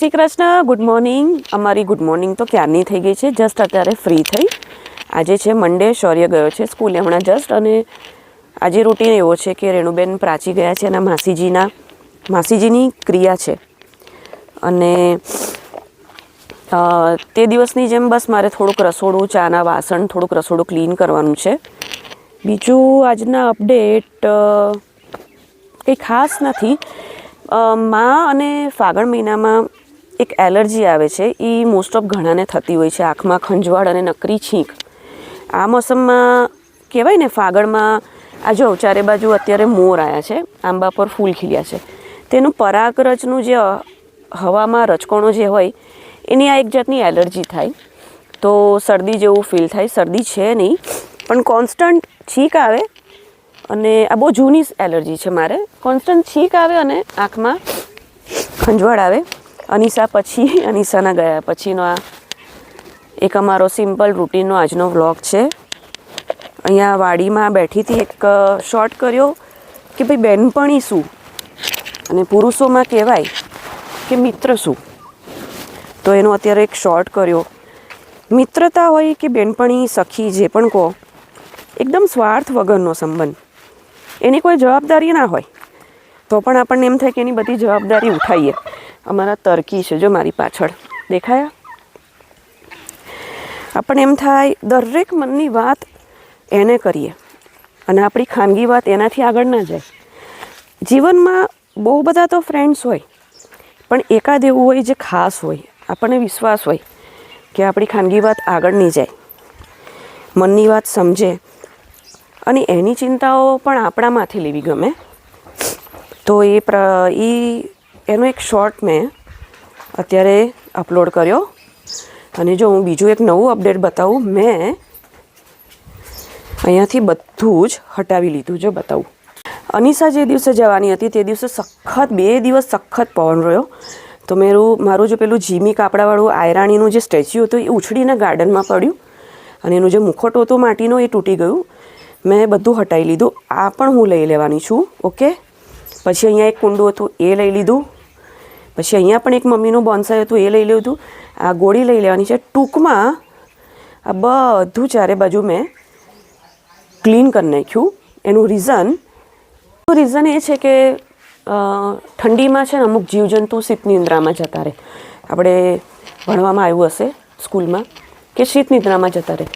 Shri Krishna good morning અમારી good morning તો ક્યારની થઈ ગઈ છે? જસ્ટ અત્યારે ફ્રી થઈ. આજે છે મંડે શૌર્ય ગયો છે સ્કૂલે હમણાં જસ્ટ અને આજે રૂટીન એવો છે કે રેણુબેન પ્રાચી ગયા છે એના માસીજીના, માસીજીની ક્રિયા છે. અને તે દિવસની જેમ બસ મારે થોડુંક રસોડું, ચાના વાસણ, થોડુંક રસોડું ક્લીન કરવાનું છે. બીજું આજના અપડેટ કંઈ ખાસ નથી. મા અને ફાગણ મહિનામાં એક એલર્જી આવે છે એ મોસ્ટ ઓફ ઘણાને થતી હોય છે. આંખમાં ખંજવાળ અને નકરી છીંક. આ મોસમમાં કહેવાય ને, ફાગણમાં આ જો ચારે બાજુ અત્યારે મોર આવ્યા છે, આંબા પર ફૂલ ખીલ્યા છે. તેનું પરાગરજનું જે હવામાં રચકણો જે હોય, એની આ એક જાતની એલર્જી થાય. તો શરદી જેવું ફીલ થાય. શરદી છે નહીં, પણ કોન્સ્ટન્ટ છીંક આવે અને આ બહુ જૂની એલર્જી છે મારે. કોન્સ્ટન્ટ છીંક આવે અને આંખમાં ખંજવાળ આવે. અનિશા પછી, અનિશાના ગયા પછીનો આ એક અમારો સિમ્પલ રૂટીનનો આજનો વ્લોગ છે. અહીંયા વાડીમાં બેઠીથી એક શોર્ટ કર્યો કે ભાઈ બેનપણી શું? અને પુરુષોમાં કહેવાય કે મિત્ર શું? તો એનો અત્યારે એક શોર્ટ કર્યો. મિત્રતા હોય કે બેનપણી સખી, જે પણ કહો, એકદમ સ્વાર્થ વગરનો સંબંધ. એની કોઈ જવાબદારી ના હોય. તો પણ આપણને એમ થાય કે એની બધી જવાબદારી ઉઠાઈએ. અમારા તરકી છે જો મારી પાછળ. દેખાયા? આપણને એમ થાય, દરેક મનની વાત એને કરીએ અને આપણી ખાનગી વાત એનાથી આગળ ના જાય. જીવનમાં બહુ બધા તો ફ્રેન્ડ્સ હોય, પણ એકાદ એવું હોય જે ખાસ હોય, આપણને વિશ્વાસ હોય કે આપણી ખાનગી વાત આગળ નહીં જાય. મનની વાત સમજે અને એની ચિંતાઓ પણ આપણામાંથી લેવી ગમે. તો એ પ્ર, એ, એનો એક શોર્ટ મેં અત્યારે અપલોડ કર્યો. અને જો હું બીજું એક નવું અપડેટ બતાવું, મેં અહીંયાથી બધું જ હટાવી લીધું, જો બતાવું. અનિશા જે દિવસે જવાની હતી તે દિવસે સખત, બે દિવસ સખત પવન રહ્યો. તો મેરું, મારું જે પેલું જીમી કાપડાવાળું આયરાણીનું જે સ્ટેચ્યુ હતું, એ ઉછળીને ગાર્ડનમાં પડ્યું. અને એનું જે મુખોટો હતો, માટીનો એ તૂટી ગયું. મેં બધું હટાવી લીધું. આ પણ હું લઈ લેવાની છું, ઓકે? પછી અહીંયા એક કુંડું હતું, એ લઈ લીધું. પછી અહીંયા પણ એક મમ્મીનું બોન્સાઈ હતું, એ લઈ લીધું. આ ગોળી લઈ લેવાની છે. ટૂંકમાં આ બધું ચારે બાજુ મેં ક્લીન કરી નાખ્યું. એનું રીઝન રીઝન એ છે કે ઠંડીમાં છે ને અમુક જીવજંતુ શીત નિંદ્રામાં જતા રહે. આપણે ભણવામાં આવ્યું હશે સ્કૂલમાં કે શીત નિંદ્રામાં જતા રહે.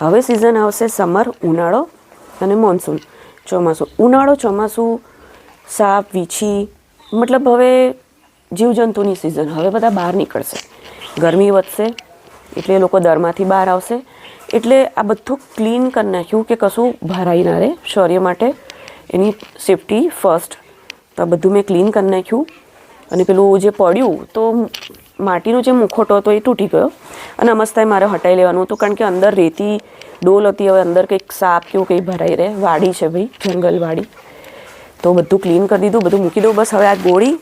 હવે સિઝન આવશે સમર ઉનાળો અને મોન્સૂન ચોમાસું. ઉનાળો, ચોમાસું સાપ, વીછી, મતલબ હવે જીવજંતુની સિઝન હવે બધા બહાર નીકળશે. ગરમી વધશે, એટલે એ લોકો દરમાંથી બહાર આવશે. એટલે આ બધું ક્લીન કરી નાખ્યું કે કશું ભરાઈ ના રહે. શૌર્ય માટે એની સેફટી ફર્સ્ટ તો આ બધું મેં ક્લીન કરી નાખ્યું. અને પેલું જે પડ્યું, તો માટીનો જે મુખોટો હતો એ તૂટી ગયો. અને અમસ્તાએ મારે હટાવી લેવાનું હતું, કારણ કે અંદર રેતી ડોલ હતી. હવે અંદર કંઈક સાપ કેવું કંઈ ભરાઈ રહે. વાડી છે ભાઈ જંગલ વાડી તો બધું ક્લીન કરી દીધું, બધું મૂકી દઉં. બસ હવે આ ગોળી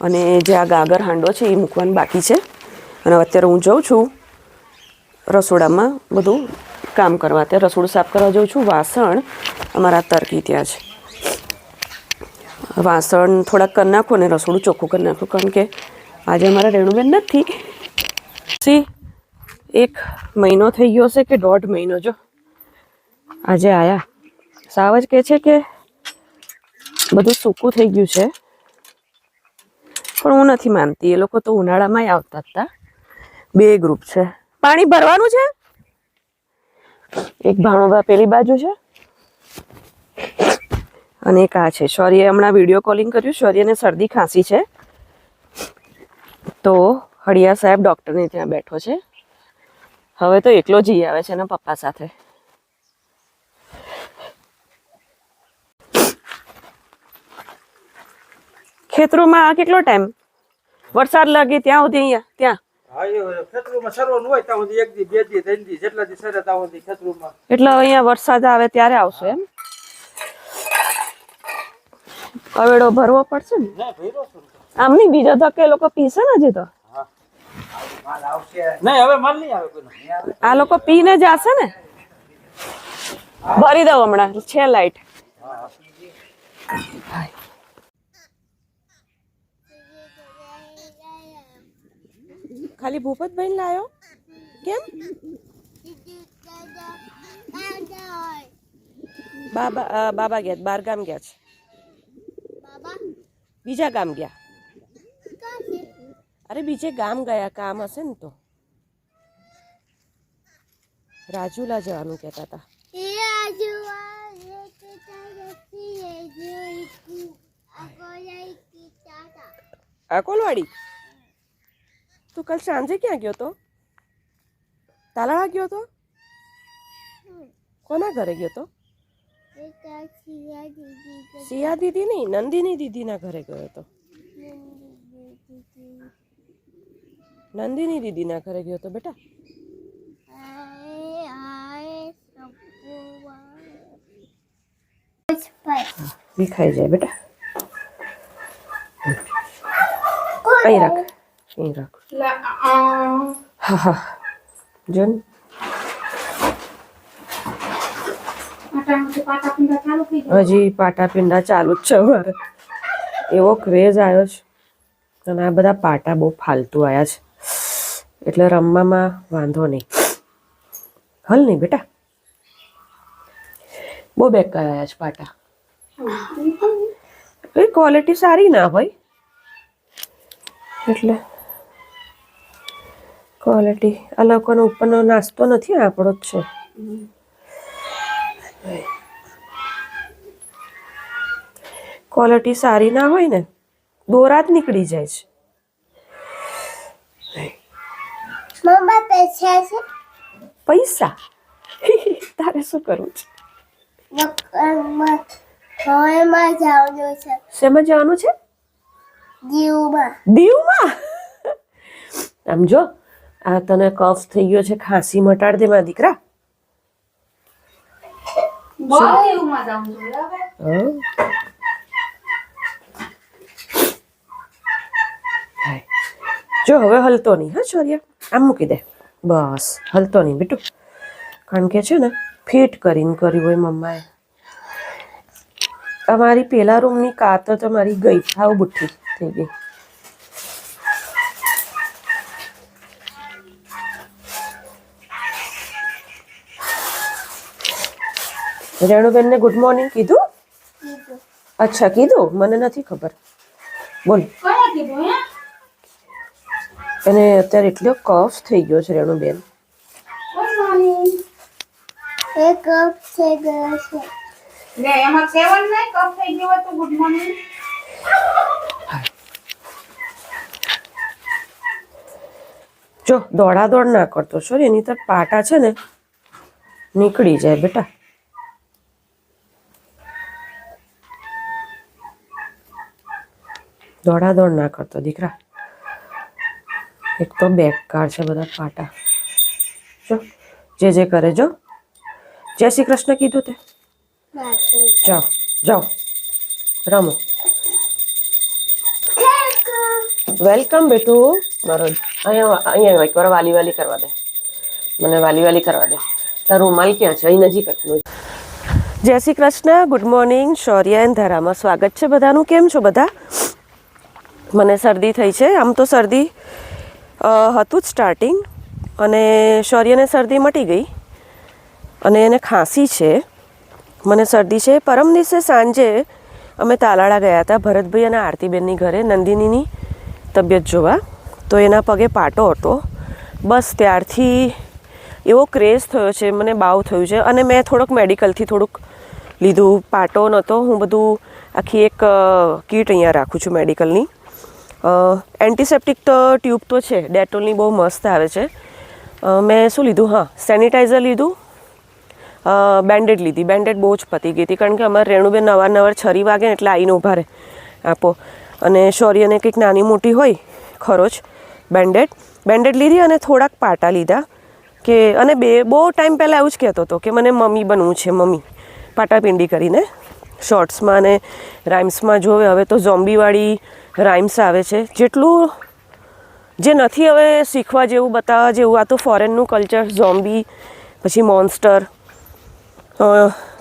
અને જે આ ગાગર હાંડો છે એ મૂકવાનું બાકી છે. અને અત્યારે હું જાઉં છું રસોડામાં બધું કામ કરવા. ત્યાં રસોડું સાફ કરવા જાઉં છું. વાસણ અમારા તરકી ત્યાં છે. વાસણ થોડાક કરી નાખો ને રસોડું ચોખ્ખું કરી નાખો. કારણ કે આજે અમારા રેણુબેન નથી. સી, એક મહિનો થઈ ગયો છે કે દોઢ મહિનો જો. આજે આયા. સાવ જ કહે છે કે બધું સૂકું થઈ ગયું છે. પણ હું નથી માનતી, એ લોકો તો ઉનાળામાંય આવતા હતા. બે ગ્રુપ છે. પાણી ભરવાનું છે? એક ભાણોભા પેલી બાજુ છે. અને એક આ છે. શૌર્ય હમણાં વીડિયો કોલિંગ કર્યું. શૌર્યને શરદી ખાંસી છે. તો હળિયા સાહેબ ડૉક્ટરને ત્યાં બેઠો છે. હવે તો એકલો જઈ આવે છે એના પપ્પા સાથે. ખેતરોમાં આ કેટલો ટાઈમ વરસાદ લાગે ત્યાં સુધી અહીંયા ત્યાં. ખેતરોમાં સરવાનું હોય ત્યાં સુધી એક દી બે દી ત્રણ દી જેટલા દી સરે ત્યાં સુધી ખેતરોમાં. એટલે અહીંયા વરસાદ આવે ત્યારે આવશે એમ? કવેડો ભરવો પડશે ને? આમ નહીં બીજો ધક્કે લોકો પીશે ને હજી તો? આ લોકો પીને જશે ને? ભરી દઉં હમણાં છે લાઈટ. ખાલી ભૂપતભાઈ લાયો? કેમ? બાબા બાબા ગયા બાર ગામ ગયા છે. બીજા ગામ ગયા? અરે બીજે ગામ ગયા કામ હશે ને તો. રાજુલા જવાનું કહેતા હતા. અકોલવાડી તું કાલ સાંજે ક્યાં ગયો તો? તાલાળા ગયો તો? કોના ઘરે ગયો તો? સિયા દીદી નહીં નંદિની દીદીના ઘરે ગયો તો નંદિની દીદીના ઘરે ગયો તો બેટા. વિખાઈ જાય બેટા. અહીં રાખ અહીં રાખ. હા હા જો હજી પાટા ચાલુ જ છે અમારે એવો ક્રેઝ આવ્યો છે. અને આ બધા પાટા બહુ ફાલતુ આવ્યા છે. એટલે રમવામાં વાંધો નહીં. હલ નહીં બેટા. બહુ બેકાર આવ્યા છે પાટા. એ ક્વોલિટી સારી ના હોય. એટલે ક્વોલિટી આ લોકોનો ઉપરનો નાસ્તો નથી આપણો જ છે. ક્વોલિટી સારી ના હોય ને દોરા જ નીકળી જાય છે. મમ્મા પૈસા છે? પૈસા? તારે શું કરવું છે? હવેમાં જવાનું છે. શેમાં જવાનું છે? દીવમાં. દીવમાં? આમ જો આ તને કફ થઈ ગયો છે ખાંસી મટાડ દે મારા દીકરા. હં? હાય. જો હવે હલતો નહીં હા ચોરિયા? આમ મૂકી દે. બસ હલતો નહીં બેટું. કારણ કે છે ને ફિટ કરીને કર્યું હોય મમ્માએ. અમારી પેલા રૂમની કાતો તો મારી ગઈ હાવ બુઠ્ઠી થઈ ગઈ. રેણુબેનને ગુડ મોર્નિંગ કીધું? કીધું અચ્છા કીધું? મને નથી ખબર. બોલ. એને અત્યારે એટલો કફ થઈ ગયો છે રેણુબેન. જો દોડા દોડ ના કરતો. સોરી એની તો પાટા છે ને નીકળી જાય બેટા. દોડા દોડ ના કરતો દીકરા. એક તો બેકાર છે બધા પાટા. જો જે જે કરે જો. જય શ્રી કૃષ્ણ કીધું તે. જાઓ જાઓ. રમો. વેલકમ બેટું. મારો અહીંયા અહીંયા એકવાર વાલી વાલી કરવા દે. મને વાલી વાલી કરવા દે. તારું રૂમાલ ક્યાં છે? અહીં નજીક જ Jai Shri Krishna. Good morning Shaurya and ધરામાં સ્વાગત છે બધાનું. કેમ છો બધા? મને શરદી થઈ છે. આમ તો શરદી હતું જ સ્ટાર્ટિંગ અને શૌર્યને શરદી મટી ગઈ અને એને ખાંસી છે. મને શરદી છે. પરમ દિવસે સાંજે અમે તાલાળા ગયા હતા ભરતભાઈ અને આરતીબેનની ઘરે નંદિનીની તબિયત જોવા. તો એના પગે પાટો હતો. બસ ત્યારથી એવો ક્રેઝ થયો છે, મને બાવ થયું છે અને મેં થોડોક મેડિકલથી થોડુંક લીધું. પાટો નહોતો. હું બધું આખી એક કીટ અહીંયા રાખું છું મેડિકલની. એન્ટિસેપ્ટિક તો ટ્યુબ તો છે ડેટોલની બહુ મસ્ત આવે છે. મેં શું લીધું? હા સેનિટાઈઝર લીધું. બેન્ડેડ લીધી. બેન્ડેડ બહુ જ પતી ગઈ હતી, કારણ કે અમારે રેણુબેન નવાર છરી વાગે એટલે આવીને ઊભા રહે. આપો. અને શૌર્યને કંઈક નાની મોટી હોય, ખરોચ બેન્ડેડ બેન્ડેડ લીધી અને થોડાક પાટા લીધા કે, અને બે, બહુ ટાઈમ પહેલાં એવું જ કહેતો હતો કે, મને મમ્મી બનવું છે, મમ્મી. પાટાપિંડી કરીને શોર્ટ્સમાં અને રાઇમ્સમાં જોવે હવે તો ઝોમ્બીવાળી રાઇમ્સ આવે છે. જેટલું જે નથી હવે શીખવા જેવું, બતાવવા જેવું, આ તો ફોરેનનું કલ્ચર, ઝોમ્બી, પછી મોન્સ્ટર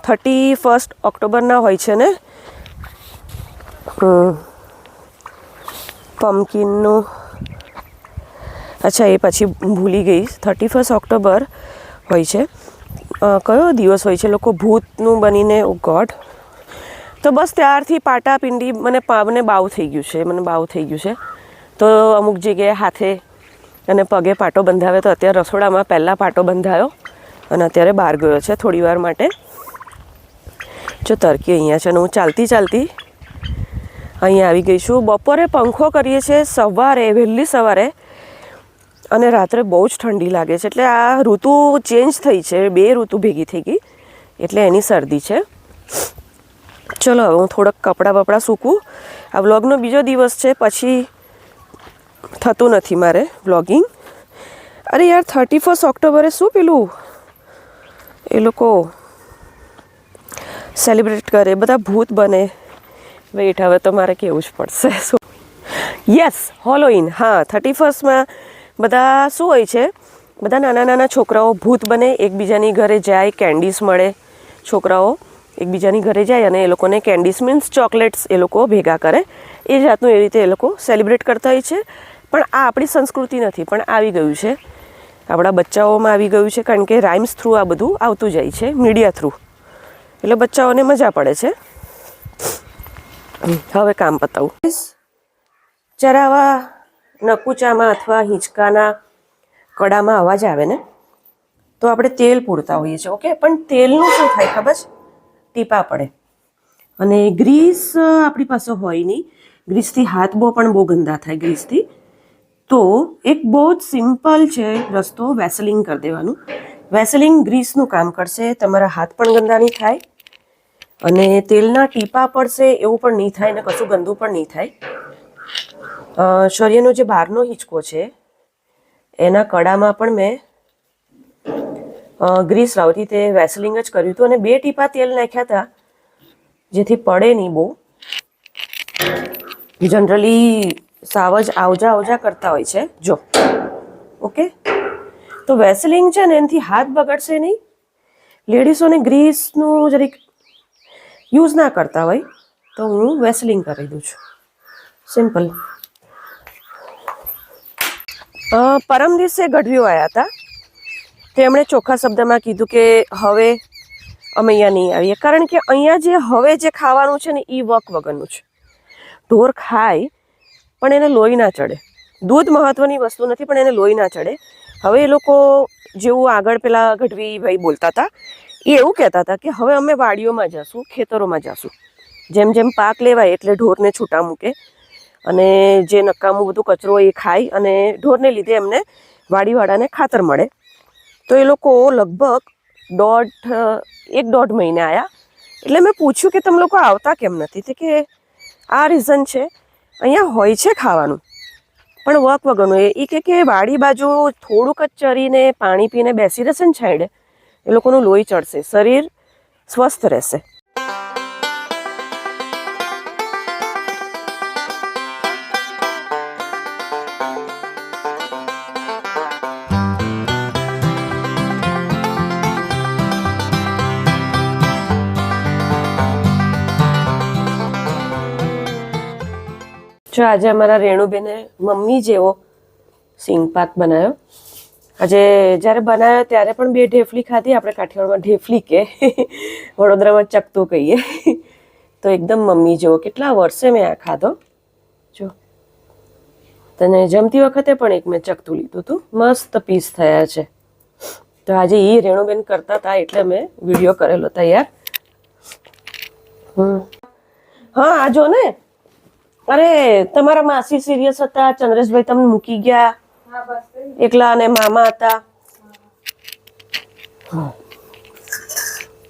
થર્ટી ફર્સ્ટ ઓક્ટોબરના હોય છે ને? પમ્પકિનનું. અચ્છા, એ પછી ભૂલી ગઈ. થર્ટી ફર્સ્ટ ઓક્ટોબર હોય છે. કયો દિવસ હોય છે? લોકો ભૂતનું બનીને, ઓ ગોડ. તો બસ ત્યારથી પાટાપિંડી મને મને બાવ થઈ ગયું છે, મને બાવ થઈ ગયું છે. તો અમુક જગ્યાએ હાથે અને પગે પાટો બંધાવ્યો તો અત્યારે રસોડામાં પહેલાં પાટો બંધાયો અને અત્યારે બહાર ગયો છે થોડી વાર માટે. જો તરકી અહીંયા છે અને હું ચાલતી ચાલતી અહીંયા આવી ગઈ છું. બપોરે પંખો કરીએ છીએ, સવારે, વહેલી સવારે અને રાત્રે બહુ જ ઠંડી લાગે છે. એટલે આ ઋતુ ચેન્જ થઈ છે, બે ઋતુ ભેગી થઈ ગઈ. એટલે એની શરદી છે. ચલો, હવે હું થોડાક કપડાં બપડાં સૂકું. આ વ્લોગનો બીજો દિવસ છે, પછી થતું નથી મારે વ્લોગિંગ. અરે યાર થર્ટી ફર્સ્ટ ઓક્ટોબરે શું પેલું? એ લોકો સેલિબ્રેટ કરે, બધા ભૂત બને. વેઇટ હવે તો મારે કેવું જ પડશે. શું? યસ હોલોઈન હા થર્ટી ફર્સ્ટમાં બધા શું હોય છે? બધા નાના નાના છોકરાઓ ભૂત બને, એકબીજાની ઘરે જાય કેન્ડીસ મળે, છોકરાઓ એકબીજાની ઘરે જાય અને એ લોકોને કેન્ડીસ મીન્સ ચોકલેટ્સ એ લોકો ભેગા કરે. એ જાતનું એ રીતે એ લોકો સેલિબ્રેટ કરતા હોય છે. પણ આ આપણી સંસ્કૃતિ નથી, પણ આવી ગયું છે. આપણા બચ્ચાઓમાં આવી ગયું છે, કારણ કે રાઇમ્સ થ્રુ આ બધું આવતું જાય છે મીડિયા થ્રુ એટલે બચ્ચાઓને મજા પડે છે. હવે કામ પતાવું. જ્યારે આવા નકુચામાં અથવા હિંચકાના કડામાં અવાજ આવે ને, તો આપણે તેલ પૂરતા હોઈએ છીએ, ઓકે? પણ તેલનું શું થાય ખબર છે? ટીપા પડે. અને ગ્રીસ આપણી પાસે હોય નહીં. ગ્રીસથી હાથ બહુ પણ બહુ ગંદા થાય ગ્રીસથી. તો એક બહુ જ સિમ્પલ છે રસ્તો, વેસલિંગ કરી દેવાનું. વેસલિંગ ગ્રીસનું કામ કરશે, તમારા હાથ પણ ગંદા નહીં થાય અને તેલના ટીપા પડશે એવું પણ નહીં થાય ને કશું ગંદુ પણ નહીં થાય. શરીરનો જે બહારનો હિંચકો છે, એના કડામાં પણ મેં ગ્રીસ લાવતી તે વેસલિંગ જ કર્યું હતું અને બે ટીપા તેલ નાખ્યા હતા, જેથી પડે નહીં બહુ. જનરલી સાવજ આવજા આવજા કરતા હોય છે. જો, ઓકે? તો વેસલિંગ છે ને, એનાથી હાથ બગડશે નહીં. લેડીઝોને ગ્રીસનું જરીક યુઝ ના કરતા હોય, તો હું વેસલિંગ કરી દઉં છું. સિમ્પલ. પરમ દિવસે ગઢવીઓ આવ્યા હતા. તેમણે ચોખ્ખા શબ્દમાં કીધું કે હવે અમે અહીંયા નહીં આવીએ. કારણ કે અહીંયા જે હવે જે ખાવાનું છે ને એ વક વગરનું છે. ઢોર ખાય, પણ એને લોહી ના ચડે. દૂધ મહત્વની વસ્તુ નથી, પણ એને લોહી ના ચડે. હવે એ લોકો જેવું આગળ પેલા ગઢવી ભાઈ બોલતા હતા, એ એવું કહેતા હતા કે હવે અમે વાડીઓમાં જશું, ખેતરોમાં જશું. જેમ જેમ પાક લેવાય એટલે ઢોરને છૂટા મૂકે. અને જે નકામું બધું કચરો એ ખાય અને ઢોરને લીધે એમને વાડીવાળાને ખાતર મળે. તો એ લોકો લગભગ દોઢ, એક દોઢ મહિને આવ્યા એટલે મેં પૂછ્યું કે તમે લોકો આવતા કેમ નથી? તે કે આ રીઝન છે. અહીંયા હોય છે ખાવાનું. પણ વક વગરનું. એ કે કે વાડી બાજુ થોડુંક જ ચરીને, પાણી પીને બેસી રહેશે ને છાંયડે એ લોકોનું લોહી ચડશે. શરીર સ્વસ્થ રહેશે. જો આજે અમારા રેણુબેને મમ્મી જેવો સિંગપાક બનાવ્યો. આજે જ્યારે બનાવ્યો ત્યારે પણ બે ઢેફલી ખાધી, આપણે કાઠિયાવાડમાં ઢેફલી કે. વડોદરામાં ચકતું કહીએ. તો એકદમ મમ્મી જેવો. કેટલા વર્ષે મેં આ ખાધો. જો. તને જમતી વખતે પણ એક મેં ચકતું લીધું હતું. મસ્ત પીસ થયા છે. તો આજે એ રેણુબેન કરતા હતા એટલે મેં વીડિયો કરેલો તૈયાર. હમ. હા, આ જો ને. અરે તમારા માસી સિરિયસ હતા? ચંદ્રેશભાઈ તમને મૂકી ગયા? એકલા અને મામા હતા?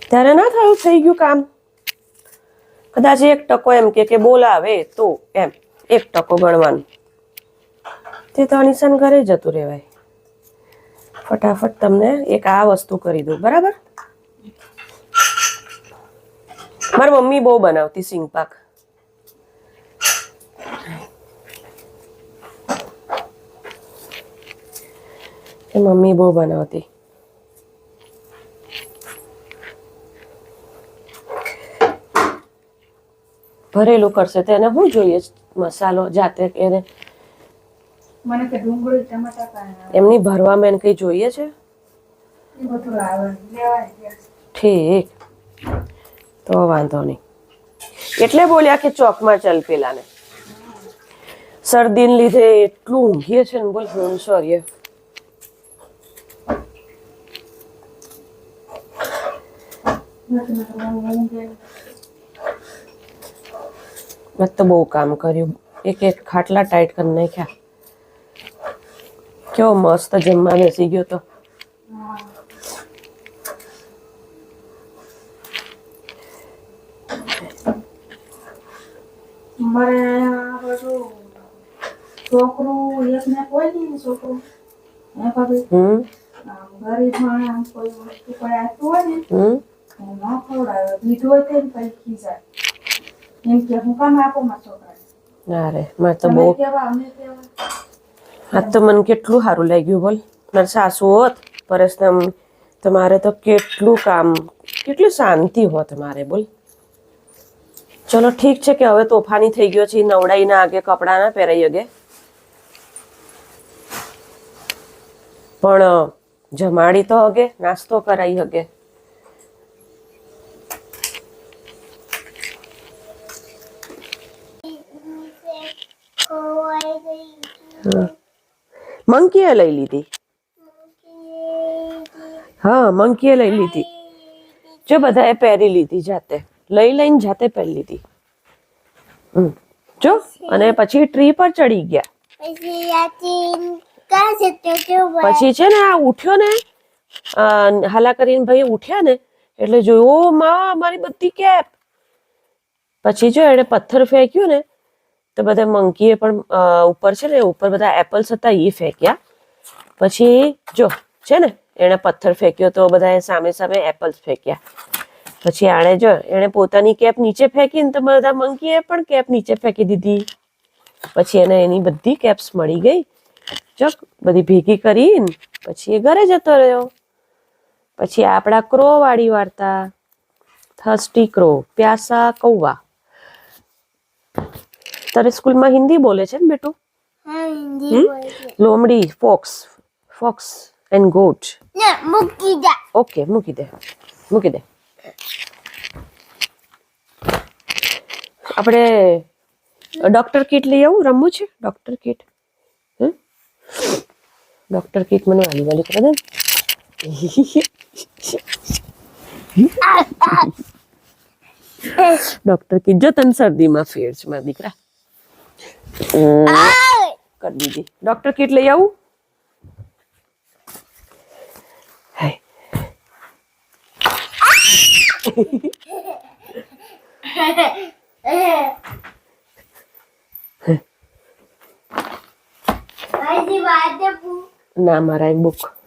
ત્યારે ના થયું? થઈ ગયું કામ? કદાચ એક ટકો એમ કે બોલાવે તો એમ. એક ટકો ગણવાનું. તે તો અનિશાન ઘરે જતું રહેવાય. ફટાફટ તમને એક આ વસ્તુ કરી દઉં. બરાબર? મારી મમ્મી બહુ બનાવતી સિંગ પાક એ મમ્મી બહુ બનાવતી. ભરેલું કરશે તો એને શું જોઈએ મસાલો જાતે એને. મને કે ડુંગળી ટમાટા એમની ભરવામાં એને કંઈ જોઈએ છે? બધું આવે ઠીક. તો વાંધો નહીં. એટલે બોલ્યા કે ચોકમાં ચલ પેલાને. શરદીને લીધે એટલું ઊંઘીએ છે ને બોલ હું સોરી નથી નકર હું ઊંઘે મેં તો બહુ કામ કર્યું એક એક ખાટલા ટાઈટ કરી નાખ્યા કેવો મસ્ત જમવા બેસી ગયો તો મારે આ બધું છોકરું એક ને કોઈ નહીં છોકરું એ ભાભી હમ આમ ગરીબ માણસ આમ કોઈ વસ્તુ કોઈ આપતું હોય ને હમ હું ન ખવડાવે હોય તે પછી ખીજાય એમ કે હું કામ આપો મારા છોકરાને અરે મારે તો બહુ આ તો મને કેટલું સારું લાગ્યું બોલ મારી સાસુ હોત પરસના તમારે તો કેટલું કામ કેટલું શાંતિ હોત મારે બોલ ચલો ઠીક છે કે હવે તોફાની થઈ ગયો છે નવડાઈ ના આગે કપડાં ના પહેરાઈ હગે પણ જમાડી તો હગે નાસ્તો કરાઈ હગે ખોવાઈ ગઈ મંકીએ લઈ લીધી. હા, મંકીએ લઈ લીધી. જો બધાએ પહેરી લીધી જાતે. લઈ લઈને જાતે પહેરી લીધી. જો, અને પછી ટ્રી પર ચડી ગયા. પછી છે ને આ ઉઠ્યો ને હાલા કરીને ભાઈ ઉઠ્યા ને, એટલે જોયું, ઓ માં, મારી બધી કેપ. પછી જો એને પથ્થર ફેંક્યું ને તો બધા મંકીએ પણ ઉપર છે ને, ઉપર બધા એપલ્સ હતા એ ફેંક્યા. પછી જો, છે ને, એણે પથ્થર ફેંક્યો તો બધાએ સામે સામે એપલ્સ ફેંક્યા. પછી આણે જો, એણે પોતાની કેપ નીચે ફેંકીને તો બધા મંકીએ પણ કેપ નીચે ફેંકી દીધી. પછી એને એની બધી કેપ્સ મળી ગઈ. જો, બધી ભેગી કરીને પછી એ ઘરે જતો રહ્યો. પછી આપણા ક્રો વાળી વાર્તા, થર્સ્ટી ક્રો પ્યાસા કૌવા. તારે સ્કૂલમાં હિન્દી બોલે છે ને બેટું? હા હિન્દી બોલે છે. લોમડી ફોક્સ ફોક્સ એન્ડ ગોટ. ના મૂકી જા ઓકે મૂકી દે મૂકી દે. આપણે ડોક્ટર કીટ લઈ આવું? રમવું છે? Doctor kit? હમ? ડોક્ટર કીટ મને વાલી વાલી કરી દે ને. ડોક્ટર કીટ જો તને શરદીમાં ફેર છે મારા દીકરા. હમ, કરી દીધી. ડોક્ટર કીટ લઈ આવું. ના મારા બુક